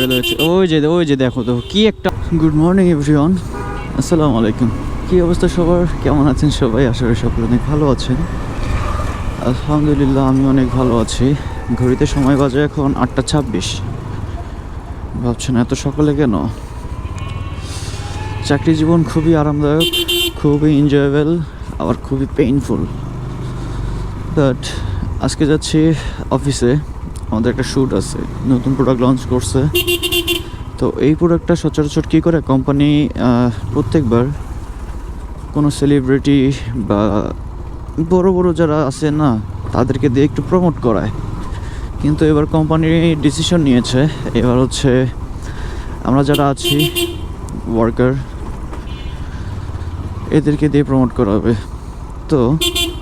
ওই যে ওই যে দেখো তো, কি একটা গুড মর্নিং এভরিওয়ান আসসালামু আলাইকুম কি অবস্থা সবার? কেমন আছেন সবাই? করি সকলে অনেক ভালো আছেন। আলহামদুলিল্লাহ, আমি অনেক ভালো আছি। ঘড়িতে সময় বাজে এখন আটটা ছাব্বিশ। ভাবছেন এত সকালে কেন? চাকরি জীবন খুবই আরামদায়ক, খুবই এনজয়েবল আবার খুবই পেইনফুল বাট আজকে যাচ্ছি অফিসে আমাদের একটা শ্যুট আছে, নতুন প্রোডাক্ট লঞ্চ করছে। তো এই প্রোডাক্টটা সচরাচর কী করে? কোম্পানি প্রত্যেকবার কোনো সেলিব্রিটি বা বড় বড় যারা আছে না, তাদেরকে দিয়ে একটু প্রমোট করায়। কিন্তু এবার কোম্পানি ডিসিশন নিয়েছে, এবার হচ্ছে আমরা যারা আছি ওয়ার্কার এদেরকে দিয়ে প্রমোট করা হবে। তো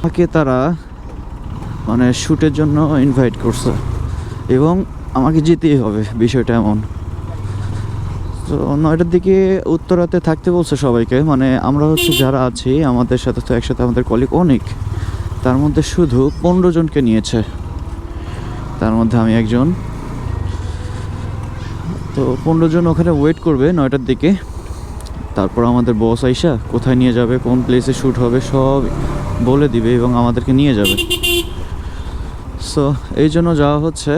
আমাকে তারা মানে শ্যুটের জন্য ইনভাইট করছে। এবং আমাকে যেতেই হবে, বিষয়টা এমন। তো, নয়টার দিকে উত্তরাতে থাকতে বলছে সবাইকে মানে আমরা হচ্ছে যারা আছি, আমাদের সাথে তো একসাথে আমাদের কলিগ অনেক। তার মধ্যে শুধু পনেরো জনকে নিয়েছে। তার মধ্যে আমি একজন। তো, পনেরো জন ওখানে ওয়েট করবে নয়টার দিকে। তারপর আমাদের বস আইসা, কোথায় নিয়ে যাবে, কোন প্লেসে শ্যুট হবে, সব বলে দিবে এবং আমাদেরকে নিয়ে যাবে। সো, এই জন্য যাওয়া হচ্ছে।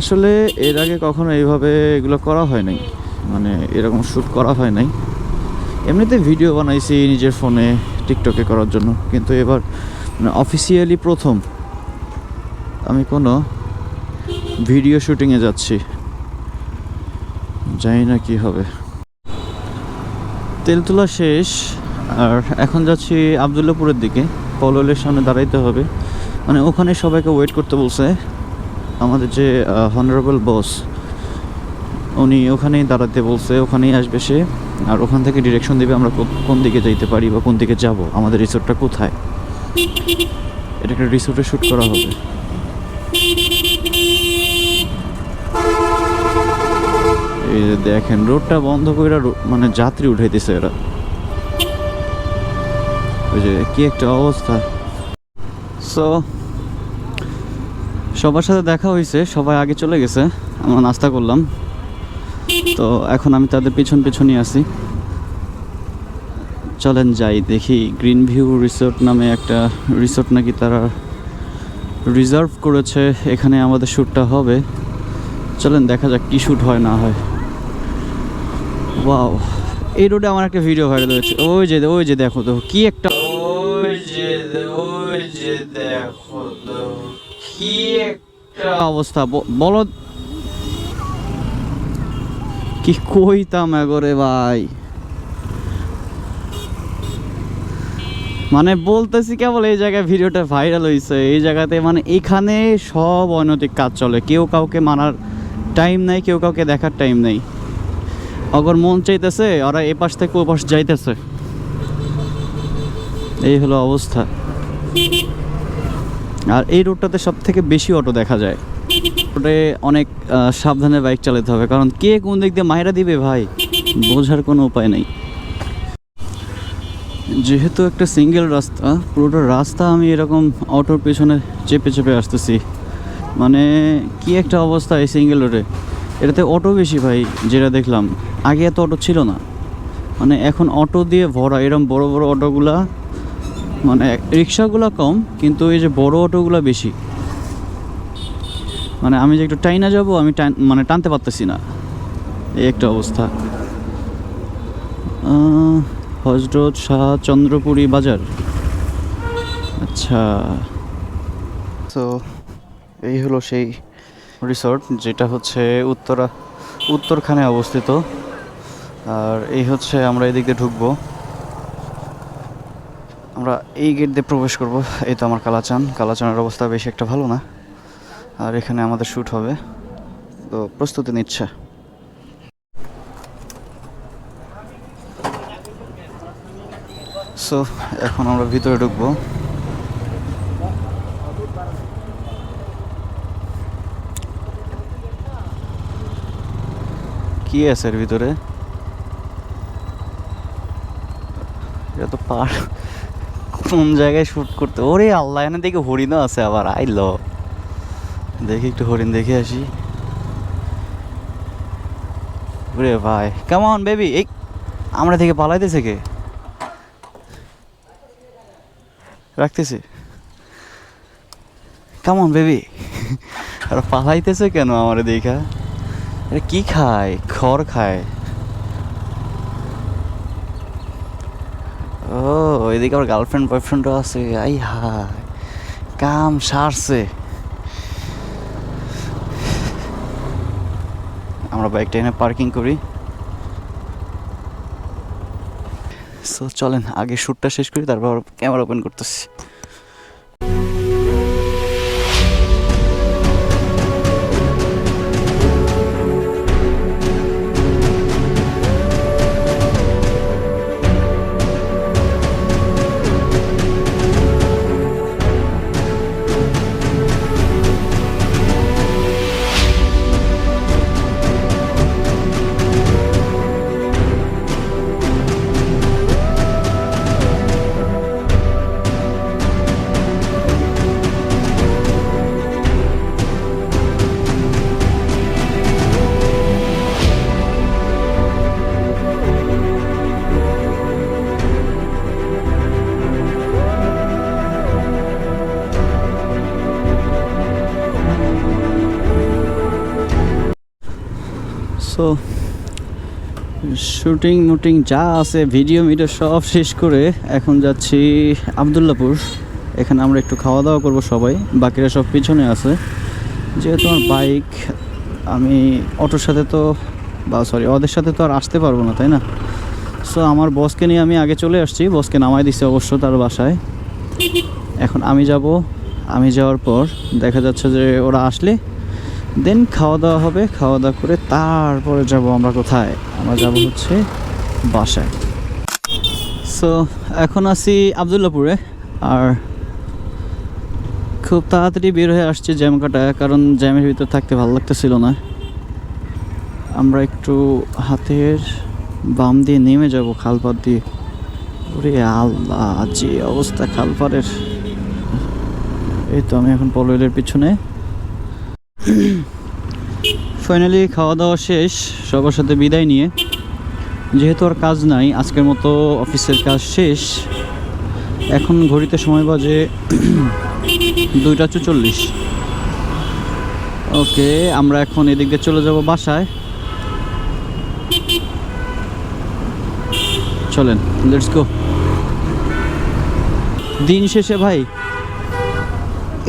আসলে এর আগে কখনো এইভাবে এগুলো করা হয় নাই। মানে এরকম শ্যুট করা হয় নাই। এমনিতে ভিডিও বানাইছি নিজের ফোনে টিকটকে করার জন্য। কিন্তু এবার মানে অফিসিয়ালি প্রথম আমি কোনো ভিডিও শুটিংয়ে যাচ্ছি। জানি না কি হবে। তেল তোলা শেষ। আর এখন যাচ্ছি আবদুল্লাপুরের দিকে। কললের সামনে দাঁড়াইতে হবে। মানে ওখানে সবাইকে ওয়েট করতে বলছে। আমাদের যে হনারেবল বস উনি ওখানেই দাঁড়াতে বলছে, ওখানেই আসবে সে। আর ওখান থেকে ডিরেকশন দেবে আমরা কোন দিকে যাইতে পারি বা কোন দিকে যাব, আমাদের রিসোর্টটা কোথায়। এটা একটা রিসোর্টে শ্যুট করা হবে। এই যে দেখেন রোডটা বন্ধ করে মানে যাত্রী উঠাইতেছে এরা। ওই যে কি একটা অবস্থা। সো সবার সাথে দেখা হয়েছে, সবাই আগে চলে গেছে, আমরা নাস্তা করলাম। তো এখন আমি তাদের পিছন পিছনই আছি। চলেন যাই, দেখি গ্রিন ভিউ রিসোর্ট নামে একটা রিসোর্ট নাকি তারা রিজার্ভ করেছে, এখানে আমাদের শ্যুটটা হবে। চলেন দেখা যাক কি শ্যুট হয়, না হয়। ওয়াও এই রোডে আমার একটা ভিডিও ভাইরাল হয়েছে। ওই যে ওই যে দেখো তো, কি একটা কি একটা অবস্থা? বলো। কি কইতাম এগরে ভাই? মানে বলতেছি কেবল এই জায়গায় ভিডিওটা ভাইরাল হয়েছে এই জায়গাতে মানে এখানে সব অনৈতিক কাজ চলে। কেউ কাউকে মানার টাইম নাই, কেউ কাউকে দেখার টাইম নেই। অগর মন চাইতেছে, ওরা এ পাশ থেকে ও পাশ যাইতেছে। এই হলো অবস্থা। আর এই রোডটাতে সব থেকে বেশি অটো দেখা যায়। রোডে অনেক সাবধানে বাইক চালাতে হবে, কারণ কে কোন দিক দিয়ে মায়েরা দিবে ভাই? বোঝার কোনো উপায় নেই। যেহেতু একটা সিঙ্গেল রাস্তা, পুরোটা রাস্তা আমি এরকম অটোর পেছনে চেপে চেপে আসতেছি। মানে কি একটা অবস্থা এই সিঙ্গেল রোডে। এটাতে অটো বেশি ভাই, যেটা দেখলাম। আগে এত অটো ছিল না। মানে এখন অটো দিয়ে ভরা এরকম বড় বড় অটোগুলা মানে রিক্সাগুলো কম, কিন্তু এই যে বড় অটোগুলো বেশি। মানে আমি যে একটু টাইনা যাব, আমি মানে টানতে পারতেছি না। এই একটা অবস্থা। হজরত শাহ চন্দ্রপুরী বাজার। আচ্ছা। তো এই হলো সেই রিসর্ট যেটা হচ্ছে উত্তরা, উত্তরখানে অবস্থিত। আর এই হচ্ছে আমরা এদিকে ঢুকবো। আমরা এই গেট দিয়ে প্রবেশ করব। এই তো আমার কালাচান। কালাচানের অবস্থা বেশি একটা ভালো না। আর এখানে আমাদের শ্যুট হবে। তো প্রস্তুতি নিচ্ছে। সো এখন আমরা ভিতরে ঢুকবো। কি আছে এর ভিতরে? এটা তো পার কোন জায়গায় শুট করতে ওরে আল্লাহ, এনে দেখে হরিণও আছে আবার, আইলো। দেখি একটু হরিণ দেখে আসি। ওরে ভাই কেমন বেবি এই আমরা থেকে পালাইতেছে কে? রাখতেছে। কেমন বেবি আর পালাইতেছে কেন আমার দেখা? আরে কি খায়? খড় খায়। ও এদিকে আমার গার্লফ্রেন্ড বয়ফ্রেন্ডও আছে। আই হায়, কাম সারছে। আমরা বাইকটা এনে পার্কিং করি। সো চলেন, আগে শ্যুটটা শেষ করি, তারপর ক্যামেরা ওপেন করতেছি। সো শুটিং মুটিং যা আছে ভিডিও মিডিও সব শেষ করে এখন যাচ্ছি আবদুল্লাপুর। এখানে আমরা একটু খাওয়া দাওয়া করব সবাই, বাকিরা সব পিছনে আছে। যেহেতু আমার বাইক আমি অটোর সাথে তো, বা সরি ওদের সাথে তো আর আসতে পারব না, তাই না? সো আমার বসকে নিয়ে আমি আগে চলে আসছি বসকে নামাই দিছি অবশ্য তার বাসায়। এখন আমি যাব, আমি যাওয়ার পর দেখা যাচ্ছে যে ওরা আসলে দেন খাওয়া দাওয়া হবে, খাওয়া দাওয়া করে তারপরে যাব আমরা কোথায়? আমরা যাব হচ্ছে বাসায়। সো এখন আছি আবদুল্লাপুরে আর খুব তাড়াতাড়ি বের হয়ে আসছে জ্যাম কাটায়, কারণ জ্যামের ভিতর থাকতে ভালো লাগতেছিল না। আমরা একটু হাতের বাম দিয়ে নেমে যাব খালপাত দিয়ে। ওরে আল্লাহ, যে অবস্থা খালপাড়ের। এই তো আমি এখন পলয়ের পিছনে। ফাইনালি খাওয়া দাওয়া শেষ, সবার সাথে বিদায় নিয়ে। যেহেতু আর কাজ নাই, আজকের মতো অফিসের কাজ শেষ। এখন ঘড়িতে সময় বাজে দুইটা চুচল্লিশ। ওকে, আমরা এখন এদিক দিয়ে চলে যাব বাসায়। চলেন লেটস গো দিন শেষে ভাই,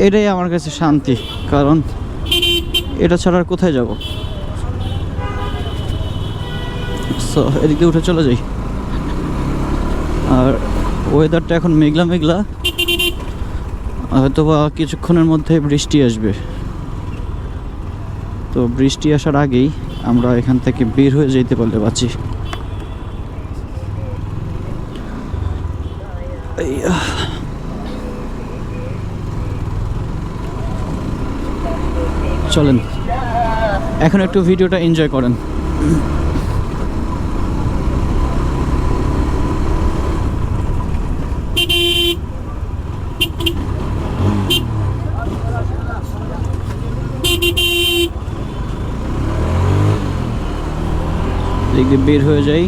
এটাই আমার কাছে শান্তি, কারণ এটা ছাড়া আর কোথায় যাব? সো এদিক দিয়ে উঠে চলে যাই। আর ওয়েদারটা এখন মেঘলা মেঘলা। হয়তো বা কিছুক্ষণের মধ্যে বৃষ্টি আসবে। তো বৃষ্টি আসার আগেই আমরা এখান থেকে বের হয়ে যেতে পারলে বাঁচি এই, আহ। চলেন। এখন একটু ভিডিওটা এনজয় করেন। দিয়ে বের হয়ে যাই।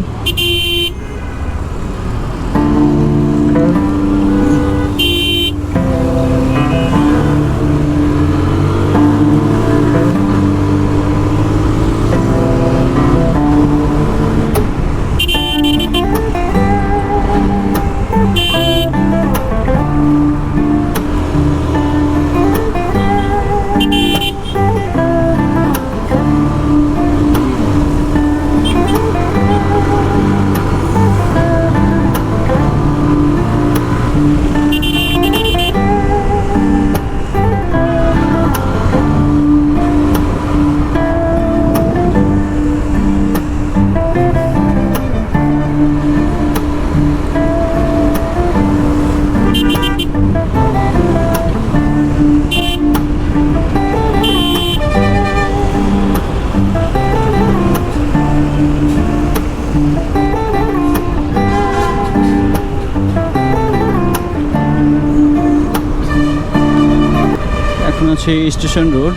আছে স্টেশন রোড,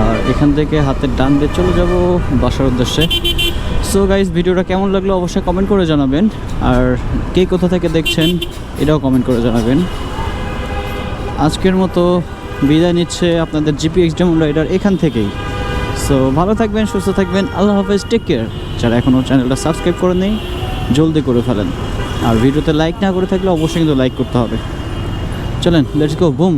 আর এখান থেকে হাতের ডান দিয়ে চলে যাব বাসার উদ্দেশ্যে। সো গাইজ ভিডিওটা কেমন লাগল অবশ্যই কমেন্ট করে জানাবেন, আর কে কোথা থেকে দেখছেন এটাও কমেন্ট করে জানাবেন। আজকের মতো বিদায় নিচ্ছে আপনাদের জিপিএক্স ডেমন রাইডার এখান থেকেই। সো ভালো থাকবেন, সুস্থ থাকবেন, আল্লাহ হাফেজ টেক কেয়ার যারা এখনও চ্যানেলটা সাবস্ক্রাইব করে নেই, জলদি করে ফেলেন। আর ভিডিওতে লাইক না করে থাকলে অবশ্যই কিন্তু লাইক করতে হবে। চলেন লেটস গো বুম